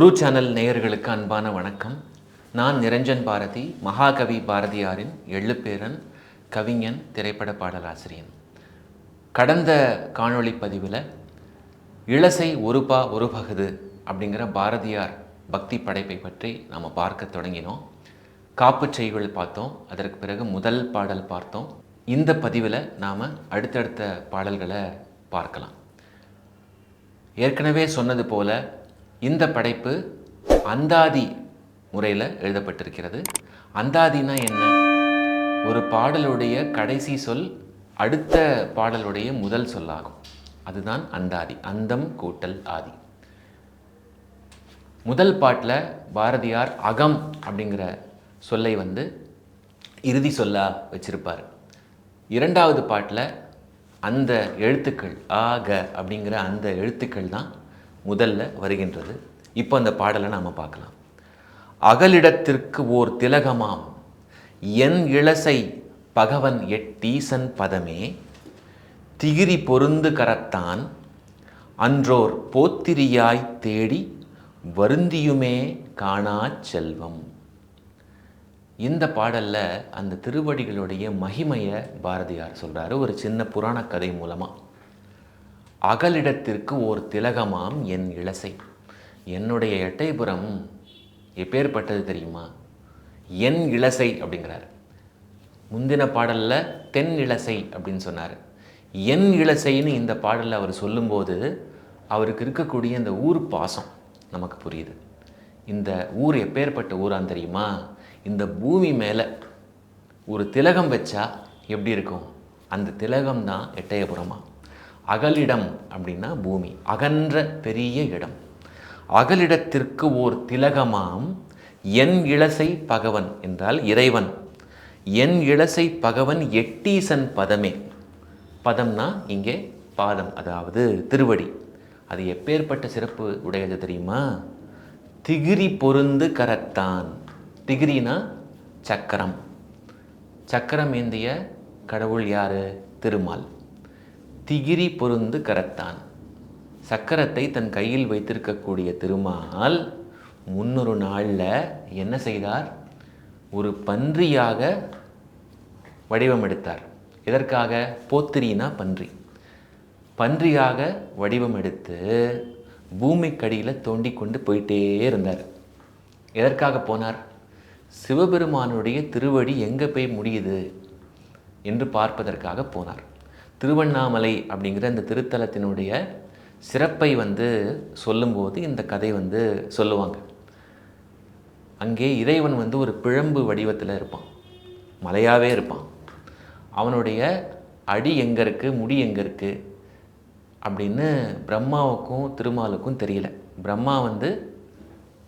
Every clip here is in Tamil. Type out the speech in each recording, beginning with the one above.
குரு சேனல் நேயர்களுக்கு அன்பான வணக்கம். நான் நிரஞ்சன் பாரதி மகாகவி பாரதியாரின் எள்ளுப்பேரன் கவிஞன் திரைப்பட பாடலாசிரியன். கடந்த காணொளி பதிவில் இளசை ஒருபா ஒரு பகுது அப்படிங்கிற பாரதியார் பக்தி படைப்பை பற்றி நாம் பார்க்க தொடங்கினோம். காப்புச் செய்கள் பார்த்தோம் அதற்கு பிறகு முதல் பாடல் பார்த்தோம். இந்த பதிவில் நாம் அடுத்தடுத்த பாடல்களை பார்க்கலாம். ஏற்கனவே சொன்னது போல இந்த படைப்பு அந்தாதி முறையில் எழுதப்பட்டிருக்கிறது. அந்தாதினா என்ன? ஒரு பாடலுடைய கடைசி சொல் அடுத்த பாடலுடைய முதல் சொல்லாகும். அதுதான் அந்தாதி அந்தம் கூட்டல் ஆதி. முதல் பாட்டில் பாரதியார் அகம் அப்படிங்கிற சொல்லை வந்து இறுதி சொல்லாக வச்சிருப்பார். இரண்டாவது பாட்டில் அந்த எழுத்துக்கள் ஆக அப்படிங்கிற அந்த எழுத்துக்கள் தான் முதல்ல வருகின்றது. இப்போ அந்த பாடலை நாம் பார்க்கலாம். அகலிடத்திற்கு ஓர் திலகமாம். என் இளசை பகவன் எட்டீசன் பதமே. திகிரி பொருந்து கரத்தான். அன்றோர் போத்திரியாய் தேடி வருந்தியுமே காணாச் செல்வம். இந்த பாடலில் அந்த திருவடிகளுடைய மகிமையை பாரதியார் சொல்கிறாரு ஒரு சின்ன புராண கதை மூலமாக அகலிடத்திற்கு ஓர் திலகமாம் என் இளசை. என்னுடைய எட்டைபுறம் எப்பேற்பட்டது தெரியுமா? என் இளசை அப்படிங்கிறார். முந்தின பாடலில் தென் இளசை அப்படின்னு சொன்னார். என் இளசைன்னு இந்த பாடலில் அவர் சொல்லும்போது அவருக்கு இருக்கக்கூடிய இந்த ஊர் பாசம் நமக்கு புரியுது. இந்த ஊர் எப்பேற்பட்ட ஊரான் தெரியுமா? இந்த பூமி மேலே ஒரு திலகம் வச்சா எப்படி இருக்கும்? அந்த திலகம் தான் எட்டயபுரமாக அகலிடம் அப்படின்னா பூமி அகன்ற பெரிய இடம். அகலிடத்திற்கு ஓர் திலகமாம் என் இளசை பகவன் என்றால் இறைவன். என் இளசை பகவன் எட்டீசன் பதமே. பதம்னா இங்கே பாதம் அதாவது திருவடி. அது எப்பேற்பட்ட சிறப்பு உடையது தெரியுமா? திகிரி பொருந்து கரத்தான். திகிரினா சக்கரம். சக்கரம் ஏந்திய கடவுள் யாரு? திருமால். திகிரி பொருந்து கரத்தான். சக்கரத்தை தன் கையில் வைத்திருக்கக்கூடிய திருமால் முன்னொரு நாளில் என்ன செய்தார்? ஒரு பன்றியாக வடிவம் எடுத்தார் எதற்காக? போத்திரினா பன்றி. பன்றியாக வடிவம் எடுத்து பூமிக்கடியில் தோண்டி கொண்டு போயிட்டே இருந்தார். எதற்காக போனார்? சிவபெருமானுடைய திருவடி எங்கே போய் முடியுது? என்று பார்ப்பதற்காக போனார். திருவண்ணாமலை அப்படிங்கிற அந்த திருத்தலத்தினுடைய சிறப்பை வந்து சொல்லும்போது இந்த கதை வந்து சொல்லுவாங்க. அங்கே இறைவன் வந்து ஒரு பிழம்பு வடிவத்தில் இருப்பான். மலையாகவே இருப்பான். அவனுடைய அடி எங்கே இருக்குது முடி எங்கே இருக்குது அப்படின்னு பிரம்மாவுக்கும் திருமாலுக்கும் தெரியல. பிரம்மா வந்து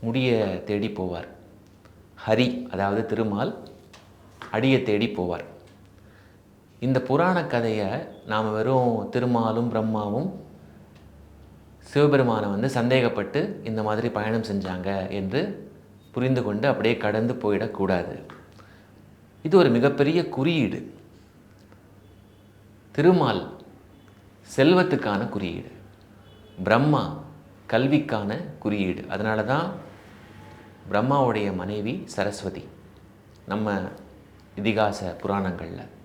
முடியை தேடி போவார். ஹரி அதாவது திருமால் அடியை தேடி போவார். இந்த புராண கதையை நாம் வெறும் திருமாலும் பிரம்மாவும் சிவபெருமானை வந்து சந்தேகப்பட்டு இந்த மாதிரி பயணம் செஞ்சாங்க என்று புரிந்து கொண்டு அப்படியே கடந்து போயிடக்கூடாது. இது ஒரு மிகப்பெரிய குறியீடு. திருமால் செல்வத்துக்கான குறியீடு. பிரம்மா கல்விக்கான குறியீடு. அதனால தான் பிரம்மாவுடைய மனைவி சரஸ்வதி நம்ம இதிகாச புராணங்களில்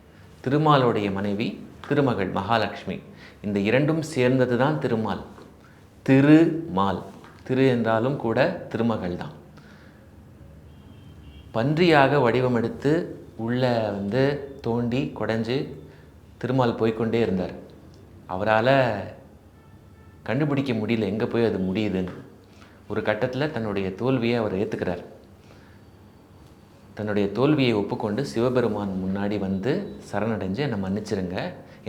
திருமாலுடைய மனைவி திருமகள் மகாலட்சுமி. இந்த இரண்டும் சேர்ந்தது தான் திருமால். திருமால். திரு என்றாலும் கூட திருமகள் தான். பன்றியாக வடிவமெடுத்து உள்ளே வந்து தோண்டி குடைஞ்சு திருமால் போய்க்கொண்டே இருந்தார். அவரால் கண்டுபிடிக்க முடியல எங்கே போய் அது முடியுதுன்னு. ஒரு கட்டத்தில் தன்னுடைய தோல்வியை அவர் ஏற்றுக்கிறார் தன்னுடைய தோல்வியை ஒப்புக்கொண்டு சிவபெருமான் முன்னாடி வந்து சரணடைஞ்சு என்னை மன்னிச்சிருங்க.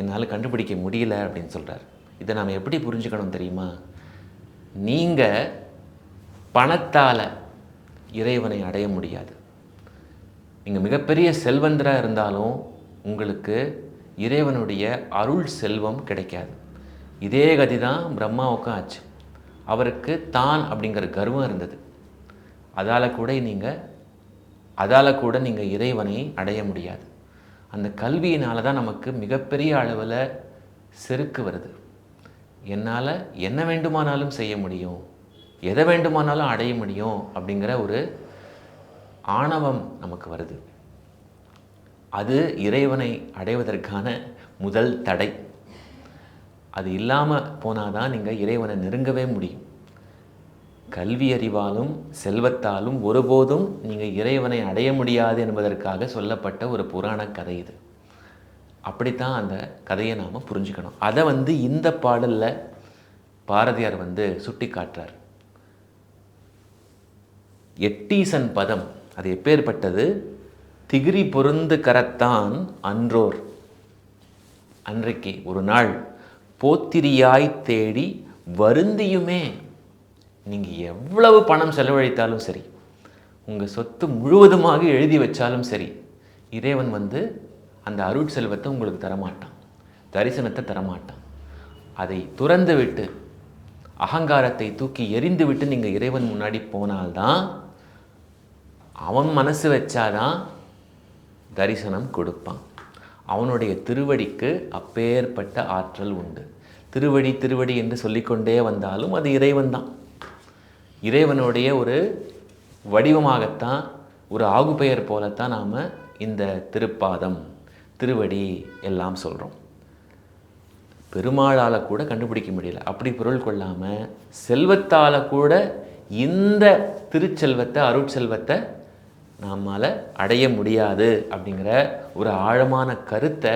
என்னால் கண்டுபிடிக்க முடியல அப்படின்னு சொல்கிறார் இதை நாம் எப்படி புரிஞ்சுக்கணும் தெரியுமா? நீங்கள் பணத்தால் இறைவனை அடைய முடியாது. நீங்கள் மிகப்பெரிய செல்வந்தராக இருந்தாலும் உங்களுக்கு இறைவனுடைய அருள் செல்வம் கிடைக்காது. இதே கதி தான் பிரம்மாவுக்கும் ஆச்சு. அவருக்கு தான் அப்படிங்கிற கர்வம் இருந்தது. அதால் கூட நீங்கள் அதால் கூட நீங்கள் இறைவனை அடைய முடியாது. அந்த கல்வியினால் தான் நமக்கு மிகப்பெரிய அளவில் செருக்கு வருது. என்னால் என்ன வேண்டுமானாலும் செய்ய முடியும் எதை வேண்டுமானாலும் அடைய முடியும் அப்படிங்கிற ஒரு ஆணவம் நமக்கு வருது. அது இறைவனை அடைவதற்கான முதல் தடை. அது இல்லாமல் போனால் தான் நீங்கள் இறைவனை நெருங்கவே முடியும். கல்வி அறிவாலும் செல்வத்தாலும் ஒருபோதும் நீங்கள் இறைவனை அடைய முடியாது என்பதற்காக சொல்லப்பட்ட ஒரு புராண கதை இது. அப்படித்தான் அந்த கதையை நாம் புரிஞ்சுக்கணும். அதை வந்து இந்த பாடலில் பாரதியார் வந்து சுட்டி காட்டுறார் எட்டீசன் பதம் அது எப்பேற்பட்டது? திகிரி பொருந்து கரத்தான் அன்றோர். அன்றைக்கு ஒரு நாள் போத்திரியாய் தேடி வருந்தியுமே நீங்கள் எவ்வளவு பணம் செலவழித்தாலும் சரி உங்கள் சொத்து முழுவதுமாக எழுதி வச்சாலும் சரி இறைவன் வந்து அந்த அருட்செல்வத்தை உங்களுக்கு தரமாட்டான் தரிசனத்தை தரமாட்டான். அதை துறந்து விட்டு அகங்காரத்தை தூக்கி எரிந்து விட்டு நீங்கள் இறைவன் முன்னாடி போனால்தான் அவன் மனசு வச்சாதான் தரிசனம் கொடுப்பான். அவனுடைய திருவடிக்கு அப்பேற்பட்ட ஆற்றல் உண்டு. திருவடி திருவடி என்று சொல்லிக்கொண்டே வந்தாலும் அது இறைவன் தான் இறைவனுடைய ஒரு வடிவமாகத்தான் ஒரு ஆகுபெயர் போலத்தான் நாம் இந்த திருப்பாதம் திருவடி எல்லாம் சொல்கிறோம் பெருமாளால் கூட கண்டுபிடிக்க முடியல. அப்படி பொருள் கொள்ளாமல் செல்வத்தால் கூட இந்த திருச்செல்வத்தை அருட்செல்வத்தை நம்மால் அடைய முடியாது அப்படிங்கிற ஒரு ஆழமான கருத்தை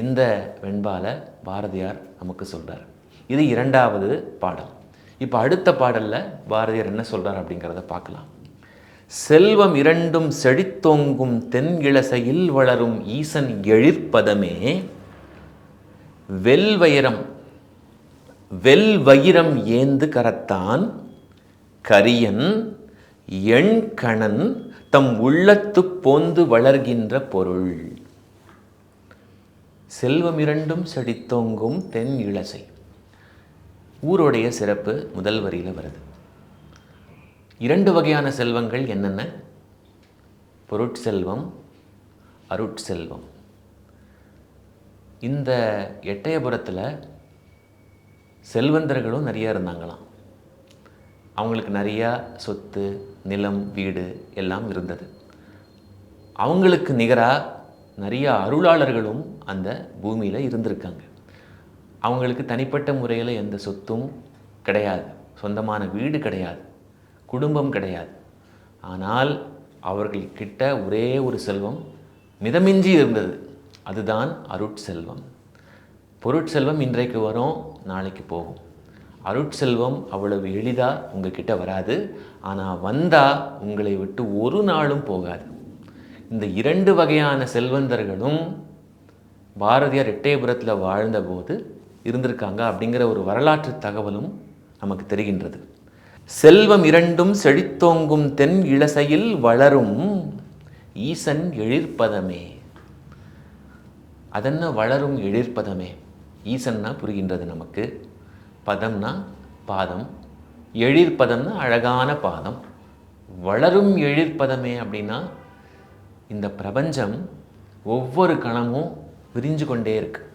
இந்த வெண்பால பாரதியார் நமக்கு சொல்கிறார் இது இரண்டாவது பாடல். இப்போ அடுத்த பாடலில் பாரதியார் என்ன சொல்கிறார் அப்படிங்கிறத பார்க்கலாம். செல்வம் இரண்டும் செழித்தோங்கும் தென் வளரும் ஈசன் எழிற்பதமே வெல்வயிரம் வெல்வயிரம் ஏந்து கரத்தான் கரியன் எண்கணன் தம் உள்ளத்து போந்து வளர்கின்ற பொருள். செல்வம் இரண்டும் செழித்தோங்கும் தென் இளசை ஊருடைய சிறப்பு முதல் வரியில் வருது. இரண்டு வகையான செல்வங்கள் என்னென்ன? பொருட்செல்வம் அருட்செல்வம். இந்த எட்டயபுரத்தில் செல்வந்தர்களும் நிறைய இருந்தாங்களாம். அவங்களுக்கு நிறையா சொத்து நிலம் வீடு எல்லாம் இருந்தது. அவங்களுக்கு நிகராக நிறையா அருளாளர்களும் அந்த பூமியில் இருந்திருக்காங்க. அவங்களுக்கு தனிப்பட்ட முறையில் எந்த சொத்தும் கிடையாது. சொந்தமான வீடு கிடையாது. குடும்பம் கிடையாது. ஆனால் அவர்கள்கிட்ட ஒரே ஒரு செல்வம் மிதமிஞ்சி இருந்தது. அதுதான் அருட்செல்வம். பொருட்செல்வம் இன்றைக்கு வரும் நாளைக்கு போகும். அருட்செல்வம் அவ்வளவு எளிதாக உங்ககிட்ட வராது. ஆனால் வந்தால் உங்களை விட்டு ஒரு நாளும் போகாது. இந்த இரண்டு வகையான செல்வந்தர்களும் பாரதியார் எட்டயபுரத்தில் வாழ்ந்தபோது இருந்திருக்காங்க அப்படிங்கிற ஒரு வரலாற்று தகவலும் நமக்கு தெரிகின்றது. செல்வம் இரண்டும் செழித்தோங்கும் தென் இளசையில் வளரும் ஈசன் எழிற்பதமே. அதென்ன வளரும் எழிற்பதமே? ஈசன்னா புரிகின்றது நமக்கு. பதம்னா பாதம். எழிற்பதம்னா அழகான பாதம். வளரும் எழிற்பதமே அப்படின்னா இந்த பிரபஞ்சம் ஒவ்வொரு கணமும் விரிஞ்சு கொண்டே இருக்கு.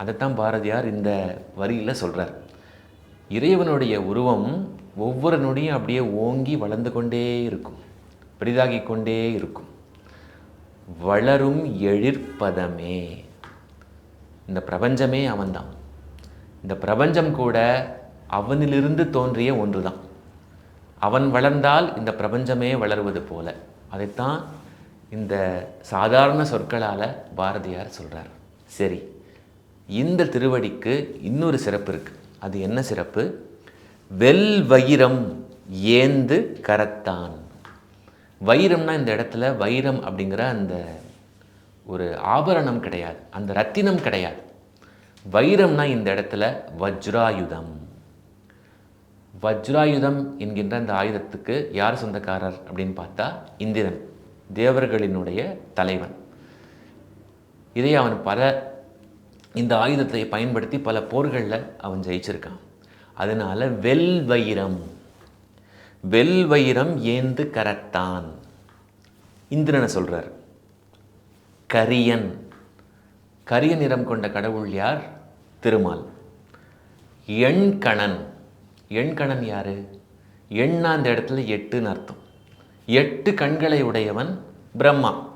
அதைத்தான் பாரதியார் இந்த வரியில் சொல்கிறார் இறைவனுடைய உருவம் ஒவ்வொரு நொடியும் அப்படியே ஓங்கி வளர்ந்து கொண்டே இருக்கும். பெரிதாகி கொண்டே இருக்கும். வளரும் எழிற்பதமே. இந்த பிரபஞ்சமே அவன்தான். இந்த பிரபஞ்சம் கூட அவனிலிருந்து தோன்றிய ஒன்று தான் அவன் வளர்ந்தால் இந்த பிரபஞ்சமே வளருவது போல. அதைத்தான் இந்த சாதாரண சொற்களால் பாரதியார் சொல்கிறார் சரி இந்த திருவடிக்கு இன்னொரு சிறப்பு இருக்குது அது என்ன சிறப்பு? வெல் வைரம் ஏந்து கரத்தான். வைரம்னா இந்த இடத்துல வைரம் அப்படிங்கிற அந்த ஒரு ஆபரணம் கிடையாது. அந்த ரத்தினம் கிடையாது. வைரம்னா இந்த இடத்துல வஜ்ராயுதம். வஜ்ராயுதம் என்கின்ற அந்த ஆயுதத்துக்கு யார் சொந்தக்காரர் அப்படின்னு பார்த்தா இந்திரன் தேவர்களினுடைய தலைவன். இதை அவன் பல இந்த ஆயுதத்தை பயன்படுத்தி பல போர்களில் அவன் ஜெயிச்சிருக்கான். அதனால் வெல் வைரம். வெல் வைரம் ஏந்து கரத்தான் இந்திரனை சொல்கிறார் கரியன். கரிய நிறம் கொண்ட கடவுள் யார்? திருமால். எண்கணன் எண்கணன் யார்? எண்ணா அந்த இடத்துல எட்டுன்னு அர்த்தம். எட்டு கண்களை உடையவன் பிரம்மா.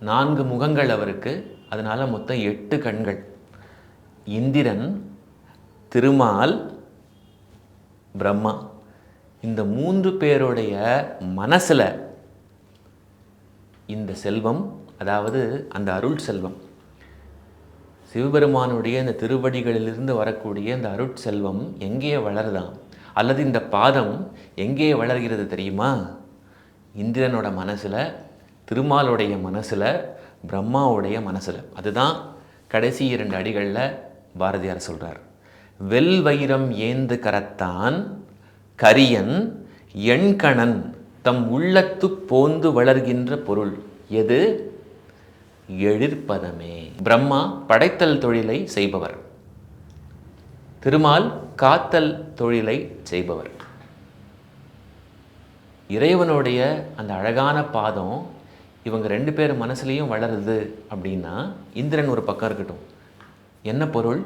நான்கு முகங்கள் அவருக்கு. அதனால் மொத்தம் எட்டு கண்கள். இந்திரன் திருமால் பிரம்மா. இந்த மூன்று பேருடைய மனசில் இந்த செல்வம் அதாவது அந்த அருள் செல்வம். சிவபெருமானுடைய இந்த திருவடிகளிலிருந்து வரக்கூடிய இந்த அருட்செல்வம் எங்கே வளருதான் அல்லது இந்த பாதம் எங்கே வளர்கிறது தெரியுமா? இந்திரனோட மனசில் திருமாலுடைய மனசில் பிரம்மாவுடைய மனசில். அதுதான் கடைசி இரண்டு அடிகளில் பாரதியார் சொல்கிறார் வெல் வைரம் ஏந்து கரத்தான் கரியன் எண்கணன் தம் உள்ளத்து போந்து வளர்கின்ற பொருள் எது? எழிற்பதமே. பிரம்மா படைத்தல் தொழிலை செய்பவர். திருமால் காத்தல் தொழிலை செய்பவர். இறைவனுடைய அந்த அழகான பாதம் இவங்க ரெண்டு பேர் மனசுலேயும் வளருது அப்படின்னா இந்திரன் ஒரு பக்கம் இருக்கட்டும். என்ன பொருள்?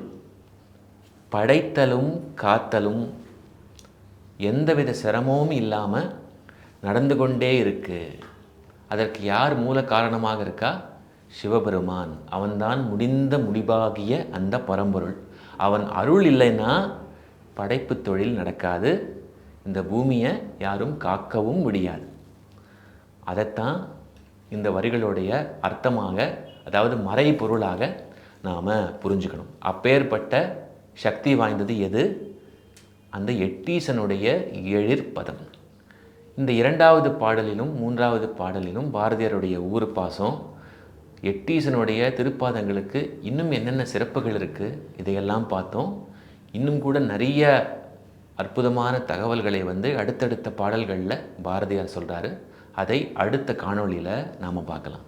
படைத்தலும் காத்தலும் எந்தவித சிரமமும் இல்லாமல் நடந்து கொண்டே இருக்குது அதற்கு யார் மூல காரணமாக இருக்கா? சிவபெருமான். அவன்தான் முடிந்த முடிவாகிய அந்த பரம்பொருள். அவன் அருள் இல்லைன்னா படைப்பு தொழில் நடக்காது. இந்த பூமியை யாரும் காக்கவும் முடியாது. அதைத்தான் இந்த வரிகளுடைய அர்த்தமாக அதாவது மறைபொருளாக நாம் புரிஞ்சுக்கணும். அப்பேற்பட்ட சக்தி வாய்ந்தது எது? அந்த எட்டீசனுடைய எழிற்பதம். இந்த இரண்டாவது பாடலிலும் மூன்றாவது பாடலிலும் பாரதியாருடைய ஊர் பாசம் எட்டீசனுடைய திருப்பாதங்களுக்கு இன்னும் என்னென்ன சிறப்புகள் இருக்குது இதையெல்லாம் பார்த்தோம். இன்னும் கூட நிறைய அற்புதமான தகவல்களை வந்து அடுத்தடுத்த பாடல்களில் பாரதியார் சொல்கிறாரு அதை அடுத்த காணொளியில் நாம் பார்க்கலாம்.